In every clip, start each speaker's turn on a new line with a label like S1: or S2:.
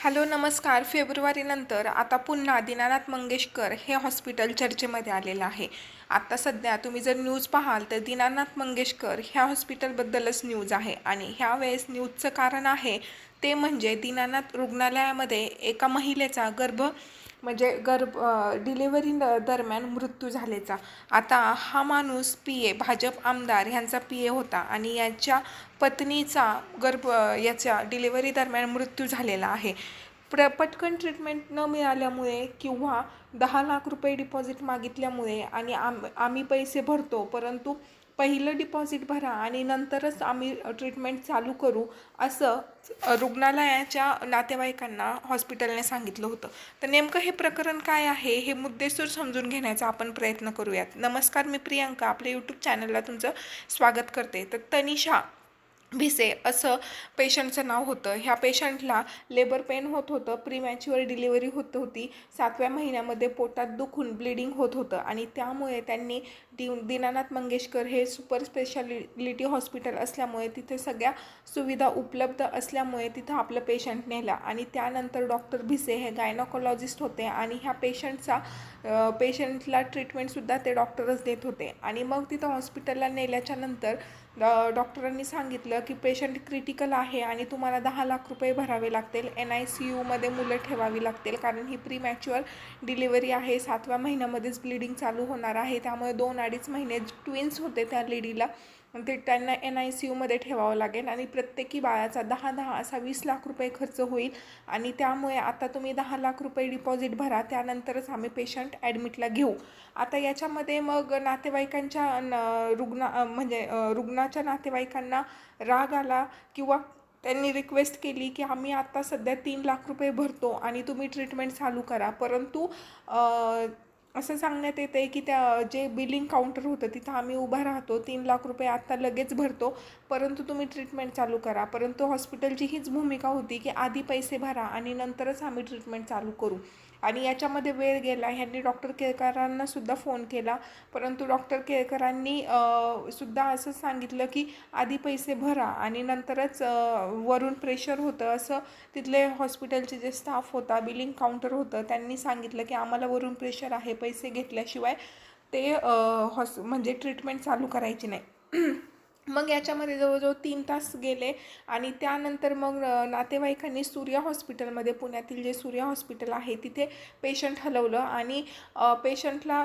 S1: Hello नमस्कार. फेब्रुवारीनंतर आता पुन्हा दीनानाथ मंगेशकर हे हॉस्पिटल चर्चेमध्ये आलेलं आहे. आत्ता सध्या तुम्ही जर न्यूज पाहाल तर दीनानाथ मंगेशकर ह्या हॉस्पिटलबद्दलच न्यूज आहे आणि ह्या वेळेस न्यूजचं कारण आहे ते म्हणजे दीनानाथ रुग्णालयामध्ये एका महिलेचा गर्भ म्हणजे गर्भ डिलिव्हरी दरम्यान मृत्यू झाल्याचा. आता हा माणूस पी ए भाजप आमदार ह्यांचा पी ए होता आणि याच्या पत्नीचा गर्भ याच्या डिलिव्हरी दरम्यान मृत्यू झालेला आहे. प्र पटकन ट्रीटमेंट न मिळाल्यामुळे किंवा दहा लाख रुपये डिपॉझिट मागितल्यामुळे आणि आम आम्ही पैसे भरतो परंतु पहिलं डिपॉझिट भरा आणि नंतरच आम्ही ट्रीटमेंट चालू करू असं रुग्णालयाच्या नातेवाईकांना हॉस्पिटलने सांगितलं होतं. तर नेमकं हे प्रकरण काय आहे हे मुद्देसूर समजून घेण्याचा आपण प्रयत्न करूयात. नमस्कार मी प्रियांका आपल्या यूट्यूब चॅनलला तुमचं स्वागत करते. तर तनिषा भिसे असं पेशंटचं नाव होतं. ह्या पेशंटला लेबर पेन होत होतं प्रीमॅच्युअर डिलिव्हरी होत होती. सातव्या महिन्यामध्ये पोटात दुखून ब्लिडिंग होत होतं आणि त्यामुळे त्यांनी दि दीनानाथ मंगेशकर हे सुपर स्पेशालिटी हॉस्पिटल असल्यामुळे तिथे सगळ्या सुविधा उपलब्ध असल्यामुळे तिथं आपलं पेशंट नेला आणि त्यानंतर डॉक्टर भिसे हे गायनॉकॉलॉजिस्ट होते आणि ह्या पेशंटचा पेशंटला ट्रीटमेंटसुद्धा ते डॉक्टरच देत होते. आणि मग तिथं हॉस्पिटलला नेल्याच्या नंतर डॉक्टरांनी सांगितलं की पेशंट क्रिटिकल आहे आणि तुम्हाला दहा लाख रुपये भरावे लागतील. एन आय सी यूमध्ये मुलं ठेवावी लागतील कारण ही प्री मॅच्युअर डिलिव्हरी आहे. सातव्या महिन्यामध्येच ब्लिडिंग चालू होणार आहे. त्यामुळे दोन अडीच महिने ट्विन्स होते त्या लेडीला ते त्यांना एन आय सी यूमध्ये ठेवावं लागेल आणि प्रत्येकी बाळाचा दहा दहा असा वीस लाख रुपये खर्च होईल. आणि त्यामुळे आता तुम्ही दहा लाख रुपये डिपॉझिट भरा त्यानंतरच आम्ही पेशंट ॲडमिटला घेऊ. आता याच्यामध्ये मग नातेवाईकांच्या न रुग्णा म्हणजे रुग्णाच्या नातेवाईकांना राग आला किंवा त्यांनी रिक्वेस्ट केली की आम्ही आत्ता सध्या तीन लाख रुपये भरतो आणि तुम्ही ट्रीटमेंट चालू करा. परंतु असं सांगण्यात येतं आहे की त्या जे बिलिंग काउंटर होतं तिथं आम्ही उभा राहतो. तीन लाख रुपये आत्ता लगेच भरतो. परंतु तुम्ही ट्रीटमेंट चालू करा. परंतु हॉस्पिटलची हीच भूमिका होती की आधी पैसे भरा आणि नंतरच आम्ही ट्रीटमेंट चालू करू. आणि याच्यामध्ये वेळ गेला. ह्यांनी डॉक्टर केळकरांना सुद्धा फोन केला. परंतु डॉक्टर केळकरांनी सुद्धा असं सांगितलं की आधी पैसे भरा आणि नंतरच वरून प्रेशर होतं. असं तिथले हॉस्पिटलचे जे स्टाफ होता बिलिंग काउंटर होतं त्यांनी सांगितलं की आम्हाला वरून प्रेशर आहे पैसे घेतल्याशिवाय ते हॉस म्हणजे ट्रीटमेंट चालू करायची नाही. मग याच्यामध्ये जवळजवळ तीन तास गेले आणि त्यानंतर मग नातेवाईकांनी सूर्या हॉस्पिटलमध्ये पुण्यातील जे सूर्या हॉस्पिटल आहे तिथे पेशंट हलवलं आणि पेशंटला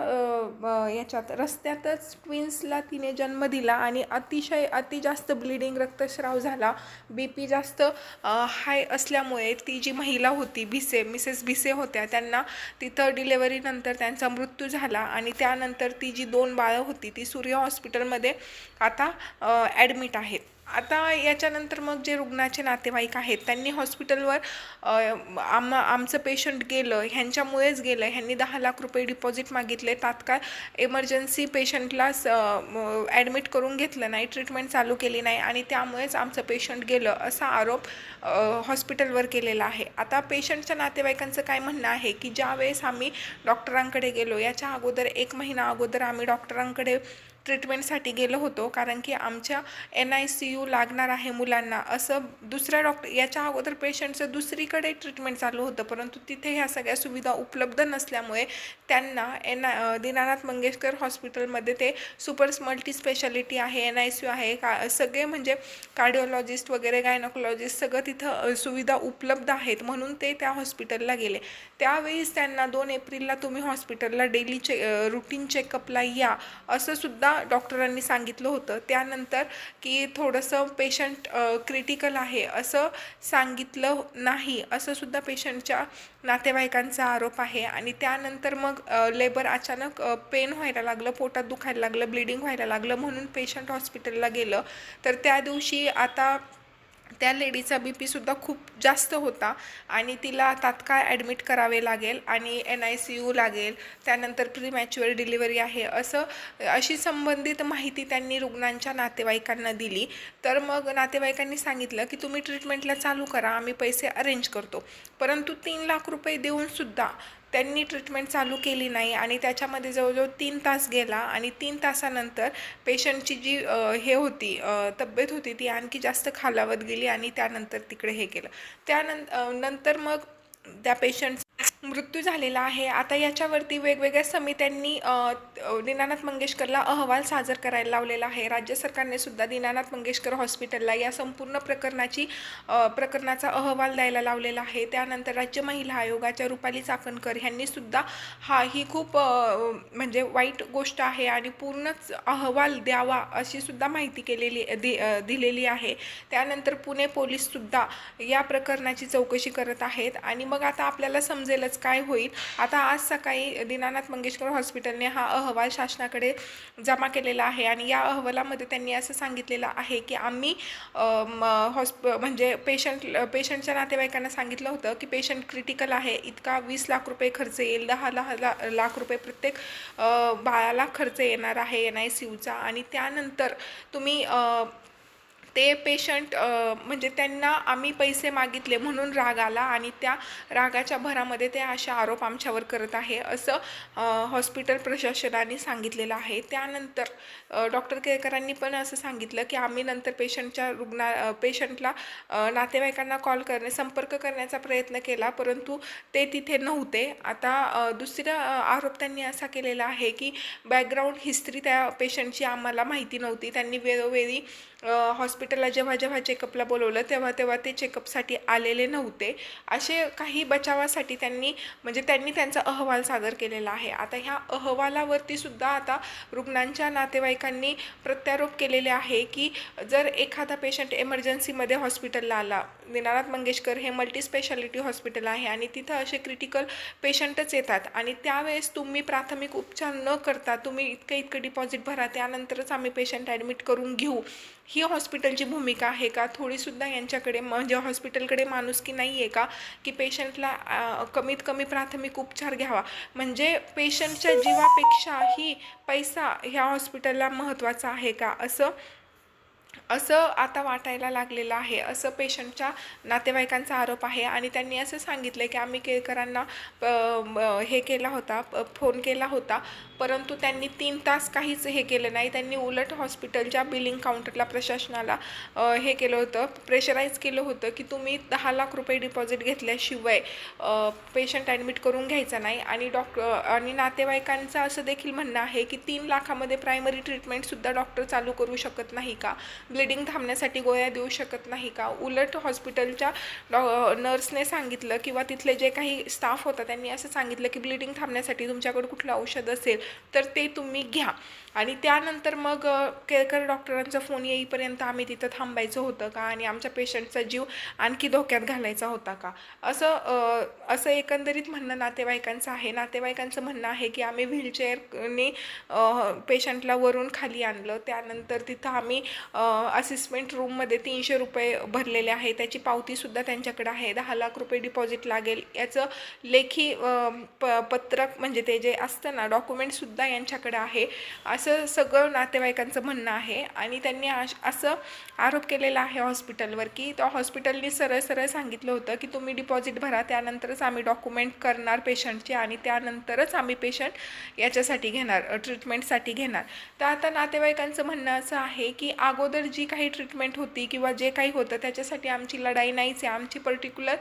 S1: याच्यात रस्त्यातच ट्विन्सला तिने जन्म दिला आणि अतिशय अति जास्त ब्लिडिंग रक्तस्राव झाला. बी पी जास्त हाय असल्यामुळे ती जी महिला होती भिसे मिसेस भिसे होत्या त्यांना तिथं डिलेवरीनंतर त्यांचा मृत्यू झाला आणि त्यानंतर ती जी दोन बाळं होती ती सूर्या हॉस्पिटलमध्ये आता ॲडमिट आहेत. आता याच्यानंतर मग जे रुग्णाचे नातेवाईक आहेत त्यांनी हॉस्पिटलवर आम आमचं पेशंट गेलं ह्यांच्यामुळेच गेलं ह्यांनी दहा लाख रुपये डिपॉझिट मागितले तात्काळ एमर्जन्सी पेशंटला ॲडमिट करून घेतलं नाही ट्रीटमेंट चालू केली नाही आणि त्यामुळेच आमचं पेशंट गेलं असा आरोप हॉस्पिटलवर केलेला आहे. आता पेशंटच्या नातेवाईकांचं काय म्हणणं आहे की ज्यावेळेस आम्ही डॉक्टरांकडे गेलो याच्या अगोदर एक महिना अगोदर आम्ही डॉक्टरांकडे ट्रीटमेंटसाठी गेलो होतो कारण की आमच्या एन आय सी यू लागणार आहे मुलांना. असं दुसऱ्या डॉक्टर याच्या अगोदर पेशंटचं दुसरीकडे ट्रीटमेंट चालू होतं परंतु तिथे ह्या सगळ्या सुविधा उपलब्ध नसल्यामुळे त्यांना एन आय दीनानाथ मंगेशकर हॉस्पिटलमध्ये ते सुपर मल्टी स्पेशालिटी आहे एन आय सी यू आहे का सगळे म्हणजे कार्डिओलॉजिस्ट वगैरे गायनोकोलॉजिस्ट सगळं तिथं सुविधा उपलब्ध आहेत म्हणून ते त्या हॉस्पिटलला गेले. त्यावेळीच त्यांना दोन एप्रिलला तुम्ही हॉस्पिटलला डेली चे रुटीन चेकअपला या असं सुद्धा डॉक्टरांनी सांगितलं होतं. त्यानंतर की थोडंसं पेशंट क्रिटिकल आहे असं सांगितलं नाही असंसुद्धा पेशंटच्या नातेवाईकांचा आरोप आहे. आणि त्यानंतर मग लेबर अचानक पेन व्हायला लागलं पोटात दुखायला लागलं ब्लिडिंग व्हायला लागलं म्हणून पेशंट हॉस्पिटलला गेलं. तर त्या दिवशी आता त्या लेडीचा बी पीसुद्धा खूप जास्त होता आणि तिला तात्काळ ॲडमिट करावे लागेल आणि एन आय सी यू लागेल. त्यानंतर प्री मॅच्युअर डिलिव्हरी आहे असं अशी संबंधित माहिती त्यांनी रुग्णांच्या नातेवाईकांना दिली. तर मग नातेवाईकांनी सांगितलं की तुम्ही ट्रीटमेंटला चालू करा आम्ही पैसे अरेंज करतो. परंतु तीन लाख रुपये देऊनसुद्धा त्यांनी ट्रीटमेंट चालू केली नाही आणि त्याच्यामध्ये जवळजवळ तीन तास गेला आणि तीन तासानंतर पेशंटची जी हे होती तब्येत होती ती आणखी जास्त खालावत गेली आणि त्यानंतर तिकडे हे केलं. त्यानंतर नंतर मग त्या पेशंट मृत्यू झालेला आहे. आता याच्यावरती वेगवेगळ्या समित्यांनी दीनानाथ मंगेशकरला अहवाल सादर करायला लावलेला आहे. राज्य सरकारने सुद्धा दीनानाथ मंगेशकर हॉस्पिटलला या संपूर्ण प्रकरणाची प्रकरणाचा अहवाल द्यायला लावलेला आहे. त्यानंतर राज्य महिला आयोगाच्या रुपाली चाकणकर यांनी सुद्धा हा ही खूप म्हणजे वाईट गोष्ट आहे आणि पूर्णच अहवाल द्यावा अशी सुद्धा माहिती केलेली दि दिलेली आहे. त्यानंतर पुणे पोलीससुद्धा या प्रकरणाची चौकशी करत आहेत. आणि मग आता आपल्याला समजेलच काय होईल? आता आज सकाळी दीनानाथ मंगेशकर हॉस्पिटलने हा अहवाल शासनाकडे जमा केलेला आहे आणि या अहवालामध्ये त्यांनी असं सांगितलेलं आहे की आम्ही हॉस्प म्हणजे पेशंट पेशंटच्या नातेवाईकांना सांगितलं होतं की पेशंट क्रिटिकल आहे इतका वीस लाख रुपये खर्च येईल दहा दहा ला- लाख रुपये प्रत्येक बाळाला खर्च येणार आहे एन आय सी यूचा आणि त्यानंतर तुम्ही ते पेशंट म्हणजे त्यांना आम्ही पैसे मागितले म्हणून राग आला आणि त्या रागाच्या भरामध्ये ते अशा आरोप आमच्यावर करत आहे असं हॉस्पिटल प्रशासनाने सांगितलेलं आहे. त्यानंतर डॉक्टर केळकरांनी पण असं सांगितलं की आम्ही नंतर पेशंटच्या रुग्णा पेशंटला नातेवाईकांना कॉल करणे संपर्क करण्याचा प्रयत्न केला परंतु ते तिथे नव्हते. आता दुसरा आरोप त्यांनी असा केलेला आहे की बॅकग्राऊंड हिस्ट्री त्या पेशंटची आम्हाला माहिती नव्हती. त्यांनी वेळोवेळी हॉस्पिटल हॉस्पिटलला जेव्हा जेव्हा चेकअपला बोलवलं तेव्हा तेव्हा ते चेकअपसाठी आलेले नव्हते. असे काही बचावासाठी त्यांनी म्हणजे त्यांनी त्यांचा अहवाल सादर केलेला आहे. आता ह्या अहवालावरती सुद्धा आता रुग्णांच्या नातेवाईकांनी प्रत्यारोप केलेले आहे की जर एखादा पेशंट एमर्जन्सीमध्ये हॉस्पिटलला आला दीनानाथ मंगेशकर हे मल्टीस्पेशालिटी हॉस्पिटल आहे आणि तिथं असे क्रिटिकल पेशंटच येतात. आणि त्यावेळेस तुम्ही प्राथमिक उपचार न करता तुम्ही इतकं इतकं डिपॉझिट भरा त्यानंतरच आम्ही पेशंट ॲडमिट करून घेऊ. ही हॉस्पिटलची भूमिका आहे का? थोडीसुद्धा यांच्याकडे म्हणजे हॉस्पिटलकडे माणूस की नाही आहे का की पेशंटला कमीत कमी प्राथमिक उपचार घ्यावा. म्हणजे पेशंटच्या जीवापेक्षाही पैसा ह्या हॉस्पिटलला महत्त्वाचा आहे का? असं असं आता वाटायला लागलेलं आहे. असं पेशंटच्या नातेवाईकांचा आरोप आहे आणि त्यांनी असं सांगितलं की आम्ही केळकरांना हे केला होता प- फोन केला होता. परंतु त्यांनी तीन तास काहीच हे केलं नाही. त्यांनी उलट हॉस्पिटलच्या बिलिंग काउंटरला प्रशासनाला हे केलं होतं. प्रेशराईज केलं होतं की तुम्ही दहा लाख रुपये डिपॉझिट घेतल्याशिवाय पेशंट ॲडमिट करून घ्यायचा नाही. आणि डॉक्टर आणि नातेवाईकांचं असं देखील म्हणणं आहे की तीन लाखामध्ये प्रायमरी ट्रीटमेंटसुद्धा डॉक्टर चालू करू शकत नाही का? ब्लिडिंग थांबण्यासाठी गोळ्या देऊ शकत नाही का? उलट हॉस्पिटलच्या डॉ नर्सने सांगितलं किंवा तिथले जे काही स्टाफ होता त्यांनी असं सांगितलं की ब्लिडिंग थांबण्यासाठी तुमच्याकडे कुठलं औषध असेल तर ते तुम्ही घ्या. आणि त्यानंतर मग केळकर डॉक्टरांचा फोन येईपर्यंत आम्ही तिथं थांबायचं होतं का? आणि आमच्या पेशंटचा जीव आणखी धोक्यात घालायचा होता का? असं असं एकंदरीत म्हणणं नातेवाईकांचं आहे. नातेवाईकांचं म्हणणं आहे की आम्ही व्हीलचेअरने पेशंटला वरून खाली आणलं. त्यानंतर तिथं आम्ही असिस्टमेंट रूममध्ये तीनशे रुपये भरलेले आहे. त्याची पावतीसुद्धा त्यांच्याकडे आहे. दहा लाख रुपये डिपॉझिट लागेल. याचं लेखी प पत्रक म्हणजे ते जे असतं ना डॉक्युमेंटसुद्धा यांच्याकडे आहे. असं सगळं नातेवाईकांचं म्हणणं आहे आणि त्यांनी आश- असं आरोप केलेला आहे हॉस्पिटलवर की त्या हॉस्पिटलनी सरळ सरळ सांगितलं होतं की तुम्ही डिपॉझिट भरा त्यानंतरच आम्ही डॉक्युमेंट करणार पेशंटचे आणि त्यानंतरच आम्ही पेशंट याच्यासाठी घेणार ट्रीटमेंटसाठी घेणार. तर आता नातेवाईकांचं म्हणणं असं आहे की अगोदर जी काही ट्रीटमेंट होती किंवा जे काही होतं त्याच्यासाठी आमची लढाई नाहीच आहे. आमची पर्टिक्युलर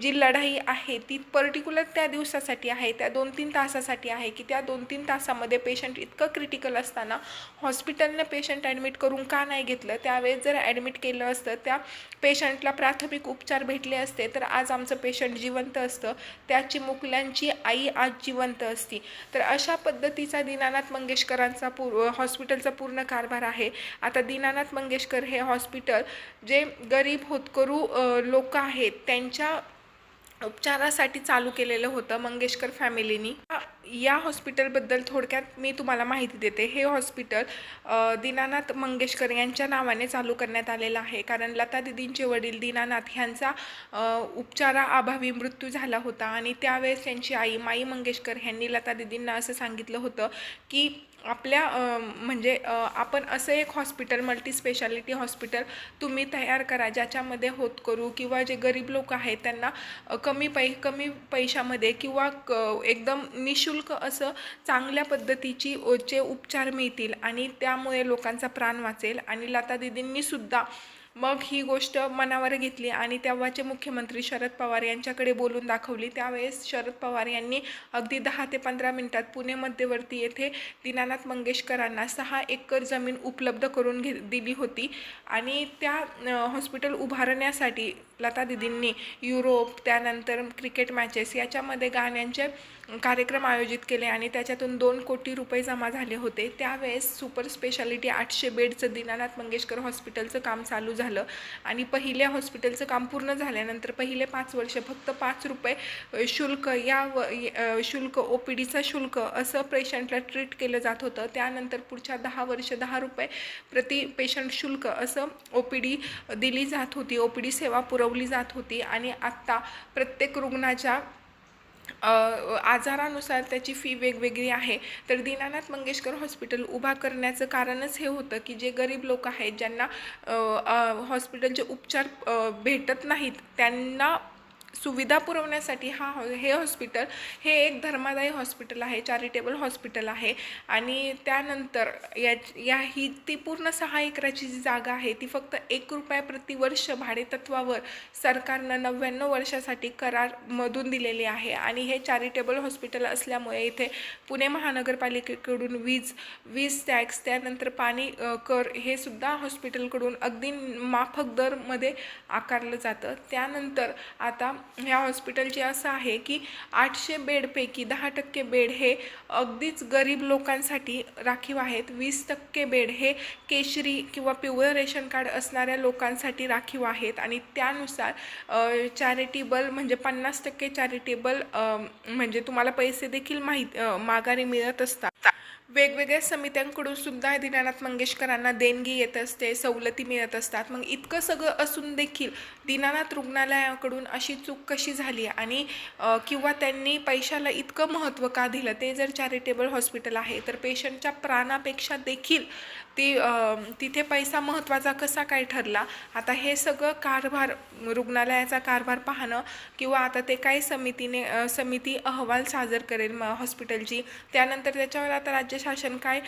S1: जी लढाई आहे ती पर्टिक्युलर त्या दिवसासाठी आहे त्या दोन तीन तासासाठी आहे की त्या दोन तीन तासामध्ये पेशंट इतकं क्रिटिकल असतं असताना हॉस्पिटलनं पेशंट ॲडमिट करून का नाही घेतलं? त्यावेळेस जर ॲडमिट केलं असतं त्या पेशंटला प्राथमिक उपचार भेटले असते तर आज आमचं पेशंट जिवंत असतं. त्याची मुकल्यांची आई आज जिवंत असती. तर अशा पद्धतीचा दीनानाथ मंगेशकरांचा पूर हॉस्पिटलचा पूर्ण कारभार आहे. आता दीनानाथ मंगेशकर हे हॉस्पिटल जे गरीब होतकरू लोक आहेत त्यांच्या उपचारासाठी चालू केलेलं होतं मंगेशकर फॅमिलीनी. या हॉस्पिटलबद्दल थोडक्यात मी तुम्हाला माहिती देते. हे हॉस्पिटल दीनानाथ मंगेशकर यांच्या नावाने चालू करण्यात आलेलं आहे. कारण लता दिदींचे वडील दीनानाथ ह्यांचा उपचाराअभावी मृत्यू झाला होता. आणि त्यावेळेस त्यांची आई माई मंगेशकर ह्यांनी लता दिदींना असं सांगितलं होतं की आपल्या म्हणजे आपण असं एक हॉस्पिटल मल्टी स्पेशालिटी हॉस्पिटल तुम्ही तयार करा ज्याच्यामध्ये होत करू किंवा जे गरीब लोक आहेत त्यांना कमी पै कमी पैशामध्ये किंवा क एकदम निशुल्क असं चांगल्या पद्धतीची जे उपचार मिळतील आणि त्यामुळे लोकांचा प्राण वाचेल. आणि लता दिदींनी सुद्धा मग ही गोष्ट मनावर घेतली आणि तेव्हाचे मुख्यमंत्री शरद पवार यांच्याकडे बोलून दाखवली. त्यावेळेस शरद पवार यांनी अगदी दहा ते पंधरा मिनिटात पुणे मध्यवर्ती येथे दीनानाथ मंगेशकरांना सहा एकर जमीन उपलब्ध करून घे दिली होती. आणि त्या हॉस्पिटल उभारण्यासाठी लता दिदींनी युरोप त्यानंतर क्रिकेट मॅचेस याच्यामध्ये गाण्यांचे कार्यक्रम आयोजित केले आणि त्याच्यातून दोन कोटी रुपये जमा झाले होते. त्यावेळेस सुपर स्पेशालिटी आठशे बेडचं दीनानाथ मंगेशकर हॉस्पिटलचं काम चालू झालं. आणि पहिल्या हॉस्पिटलचं काम पूर्ण झाल्यानंतर पहिले पाच वर्ष फक्त पाच रुपये शुल्क या व शुल्क ओ पी डीचं शुल्क असं पेशंटला ट्रीट केलं जात होतं. त्यानंतर पुढच्या दहा वर्ष दहा रुपये प्रति पेशंट शुल्क असं ओ पी डी दिली जात होती. ओ पी डी सेवा पुरवली जात होती. आणि आत्ता प्रत्येक रुग्णाच्या आजारानुसार त्याची फी वेगवेगळी आहे. तर दीनानाथ मंगेशकर हॉस्पिटल उभा करण्याचं कारणच हे होतं की जे गरीब लोक आहेत ज्यांना हॉस्पिटलचे उपचार भेटत नाहीत त्यांना सुविधा पुरवण्यासाठी हा हॉ हे हॉस्पिटल हे एक धर्मादायी हॉस्पिटल आहे चॅरिटेबल हॉस्पिटल आहे. आणि त्यानंतर या या ही ती पूर्ण सहा एकराची जी जागा आहे ती फक्त एक रुपया प्रतिवर्ष भाडेतत्वावर सरकारनं नव्याण्णव वर्षासाठी करारमधून दिलेली आहे. आणि हे चॅरिटेबल हॉस्पिटल असल्यामुळे इथे पुणे महानगरपालिकेकडून वीज वीज टॅक्स त्यानंतर पाणी कर हे सुद्धा हॉस्पिटलकडून अगदी माफक दरमध्ये आकारलं जातं. त्यानंतर आता ह्या हॉस्पिटलचे असं आहे की आठशे बेडपैकी दहा टक्के बेड हे अगदीच गरीब लोकांसाठी राखीव आहेत. वीस टक्के बेड हे केशरी किंवा पिवळं रेशन कार्ड असणाऱ्या लोकांसाठी राखीव आहेत. आणि त्यानुसार चॅरिटेबल म्हणजे पन्नास टक्के चॅरिटेबल म्हणजे तुम्हाला पैसे देखील माहीत माघारी मिळत असतात. वेगवेगळ्या समित्यांकडून सुद्धा दीनानाथ मंगेशकरांना देणगी येत असते सवलती मिळत असतात. मग इतकं सगळं असून देखील दीनानाथ रुग्णालयाकडून अशी चूक कशी झाली आणि किंवा त्यांनी पैशाला इतकं महत्त्व का दिलं? ते जर चॅरिटेबल हॉस्पिटल आहे तर पेशंटच्या प्राणापेक्षा देखील ती तिथे पैसा महत्त्वाचा कसा काय ठरला? आता हे सगळं कारभार रुग्णालयाचा कारभार पाहणं किंवा आता ते काय समितीने समिती अहवाल सादर करेल म हॉस्पिटलची त्यानंतर त्याच्यावर आता राज्य शासन काय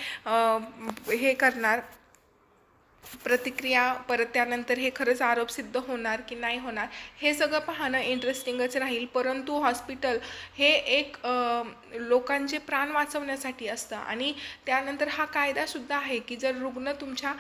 S1: हे करणार? प्रतिक्रिया परत त्यानंतर हे खरंच आरोप सिद्ध होणार की नाही होणार हे सगळं पाहणं इंटरेस्टिंगच राहील. परंतु हॉस्पिटल हे एक लोकांचे प्राण वाचवण्यासाठी असतं. आणि त्यानंतर हा कायदासुद्धा आहे की जर रुग्ण तुमच्या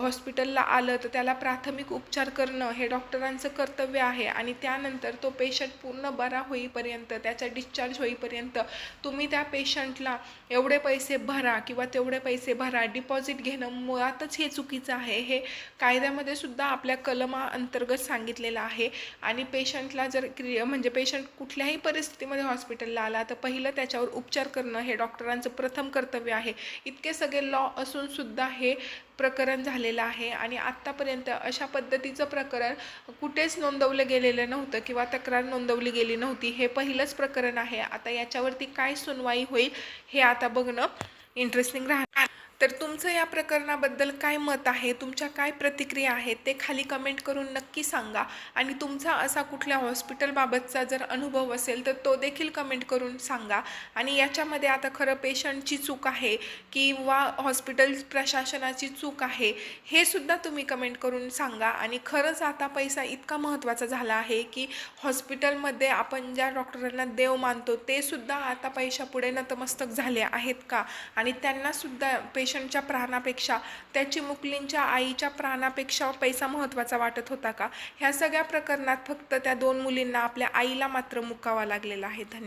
S1: हॉस्पिटलला आलं तर त्याला प्राथमिक उपचार करणं हे डॉक्टरांचं कर्तव्य आहे. आणि त्यानंतर तो पेशंट पूर्ण बरा होईपर्यंत त्याचा डिस्चार्ज होईपर्यंत तुम्ही त्या पेशंटला एवढे पैसे भरा किंवा तेवढे पैसे भरा डिपॉझिट घेणं मुळातच हे चुकीचं आहे हे कायद्यामध्ये सुद्धा आपल्या कलमा अंतर्गत सांगितलेलं आहे. आणि पेशंटला जर क्रिय म्हणजे पेशंट कुठल्याही परिस्थितीमध्ये हॉस्पिटलला आला तर पहिलं त्याच्यावर उपचार करणं हे डॉक्टरांचं प्रथम कर्तव्य आहे. इतके सगळे लॉ असून सुद्धा हे प्रकरण झालेलं आहे. आणि आत्तापर्यंत अशा पद्धतीचं प्रकरण कुठेच नोंदवलं गेलेलं नव्हतं किंवा तक्रार नोंदवली गेली नव्हती. हे पहिलंच प्रकरण आहे. आता याच्यावरती काय सुनवाई होईल हे आता बघणं इंटरेस्टिंग राहणार. तर तुमचं या प्रकरणाबद्दल काय मत आहे? तुमच्या काय प्रतिक्रिया आहेत? ते खाली कमेंट करून नक्की सांगा. आणि तुमचा असा कुठल्या हॉस्पिटलबाबतचा जर अनुभव असेल तर तो देखील कमेंट करून सांगा. आणि याच्यामध्ये आता खरं पेशंटची चूक आहे किंवा हॉस्पिटल प्रशासनाची चूक आहे हे सुद्धा तुम्ही कमेंट करून सांगा. आणि खरंच आता पैसा इतका महत्त्वाचा झाला आहे की हॉस्पिटलमध्ये आपण ज्या डॉक्टरांना देव मानतो ते सुद्धा आता पैशापुढे नतमस्तक झाले आहेत का? आणि त्यांनासुद्धा पे पेशंटच्या प्राणापेक्षा त्या चिमुकलींच्या आईच्या प्राणापेक्षा पैसा महत्त्वाचा वाटत होता का? ह्या सगळ्या प्रकरणात फक्त त्या दोन मुलींना आपल्या आईला मात्र मुकावा लागलेला आहे. धन्यवाद.